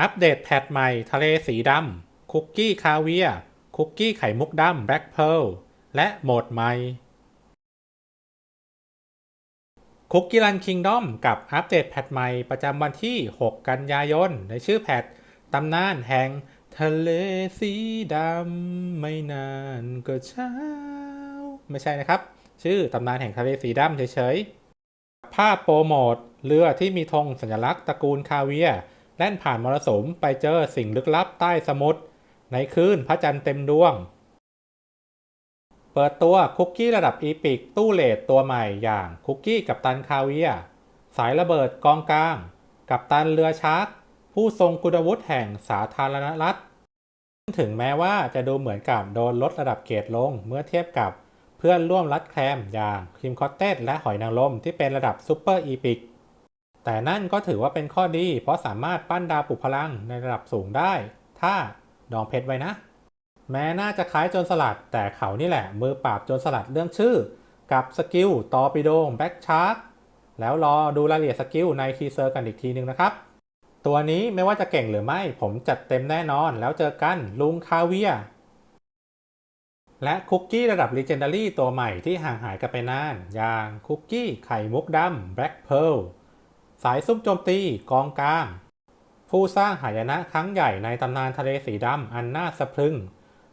อัปเดตแพทใหม่ ทะเลสีดำ คุกกี้คาเวีย คุกกี้ไข่มุกดำแบล็กเพ l และโหมดใหม่ คุกกี้รันคิงดอมกับอัปเดตแพทใหม่ประจำวันที่ 6 กันยายน ในชื่อแพทตำนานแห่งทะเลสีดำไม่นานก็เช้า ไม่ใช่นะครับ ชื่อตำนานแห่งทะเลสีดำเฉยๆ ภาพโปรโมทเรือที่มีธงสัญลักษณ์ตระกูลคาเวียร์ แล่นผ่านมรสุมไปเจอสิ่งลึกลับใต้สมุทรในคืนพระจันทร์เต็มดวง เปิดตัวคุกกี้ระดับอีพิกตู้เลดตัวใหม่อย่างคุกกี้กับตันคาเวีย สายระเบิดกองกลาง กับตันเรือชาร์กผู้ทรงคุณวุฒิแห่งสาธารณรัฐ ถึงแม้ว่าจะดูเหมือนกับโดนลดระดับเกรดลงเมื่อเทียบกับเพื่อนร่วมรัดแคลมอย่างครีมคอตเต้และหอยนางรมที่เป็นระดับซูเปอร์อีพิก แต่นั่นก็ถือว่าเป็นข้อดี เพราะสามารถปั้นดาวปลุกพลังในระดับสูงได้ ถ้าดองเพชรไว้นะ แม้น่าจะคล้ายโจนสลัด แต่เขานี่แหละ มือปราบโจนสลัดเรื่องชื่อ กับสกิลตอปิโดแบ็กชาร์กแล้วรอดูรายละเอียดสกิลในทีเซอร์กันอีกทีนึงนะครับ ตัวนี้ไม่ว่าจะเก่งหรือไม่ ผมจัดเต็มแน่นอนแล้วเจอกันลุงคาเวียและคุกกี้ระดับ Legendary ตัวใหม่ที่ห่างหายกันไปนาน อย่างคุกกี้ไข่มุกดำ Black Pearl สายซุ่มโจมตีกองกลาง ผู้สร้างหายนะครั้งใหญ่ในตำนานทะเลสีดำอันน่าสะพรึง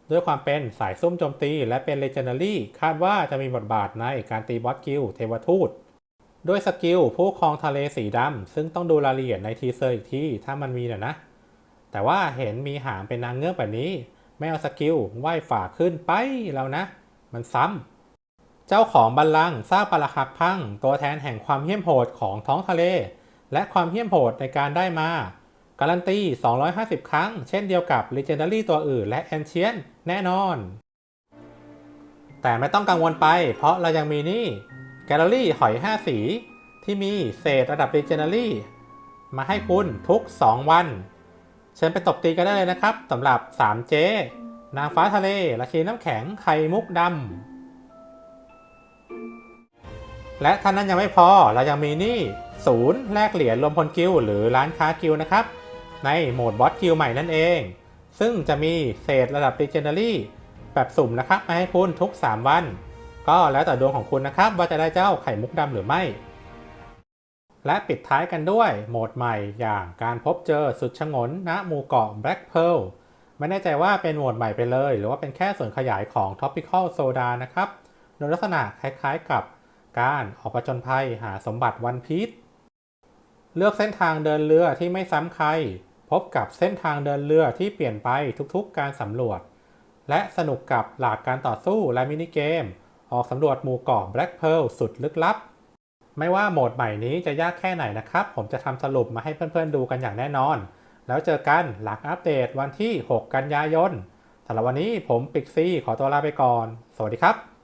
ด้วยความเป็นสายซุ่มโจมตีและเป็นเลเจนดารี่คาดว่าจะมีบทบาทในการตีบอสกิลเทวทูตด้วยสกิลผู้ครองทะเลสีดำซึ่งต้องดูรายละเอียดในทีเซอร์อีกทีถ้ามันมีนะนะ แต่ว่าเห็นมีหางเป็นนางเงือกแบบนี้ ไม่เอาสกิลไหว้ฝ่าขึ้นไปแล้วนะ มันซ้ำ เจ้าของบัลลังก์สร้างปรักหักพัง ตัวแทนแห่งความเหี้ยมโหดของท้องทะเล และความเหี้ยมโหดในการได้มา การันตี 250 ครั้ง เช่นเดียวกับ Legendary ตัวอื่นและ Ancient แน่นอน แต่ไม่ต้องกังวลไป เพราะเรายังมีนี่แกลเลอรี่หอย 5 สี ที่มีเศษระดับ Legendary มาให้คุณทุก 2 วัน เชิญไปตบตีกันได้เลยนะครับสำหรับ3เจนางฟ้าทะเลราชีน้ำแข็งไข่มุกดำ และท่านั้นยังไม่พอเรายังมีนี่ศูนย์แลกเหรียญรวมพลกิลหรือร้านค้ากิลนะครับ ในโหมดบอสกิลใหม่นั่นเอง ซึ่งจะมีเศษระดับ Legendary แบบสุ่มนะครับมาให้คุณทุก 3 วัน ก็แล้วแต่ดวงของคุณนะครับ ว่าจะได้เจ้าไข่มุกดำหรือไม่ และปิดท้ายกันด้วยโหมดใหม่อย่างการพบเจอสุดชงนณหมู่เกาะ Black Pearl ไม่แน่ใจว่าเป็นโหมดใหม่ไปเลย หรือว่าเป็นแค่ส่วนขยายของ Topical Soda นะครับโดยลักษณะคล้ายๆกับ การออกประจนภัยหาสมบัติวันพีชเลือกเส้นทางเดินเรือที่ไม่ซ้ำใคร พบกับเส้นทางเดินเรือที่เปลี่ยนไปทุกๆ การสำรวจ และสนุกกับหลากการต่อสู้และมินิเกม ออกสำรวจหมู่เกาะ Black Pearl สุดลึกลับ ไม่ว่าโหมดใหม่นี้จะยากแค่ไหนนะครับ ผมจะทำสรุปมาให้เพื่อนๆดูกันอย่างแน่นอน แล้วเจอกันหลังอัปเดตวันที่ 6 กันยายนสำหรับวันนี้ผมปิกซี่ขอตัวลาไปก่อน สวัสดีครับ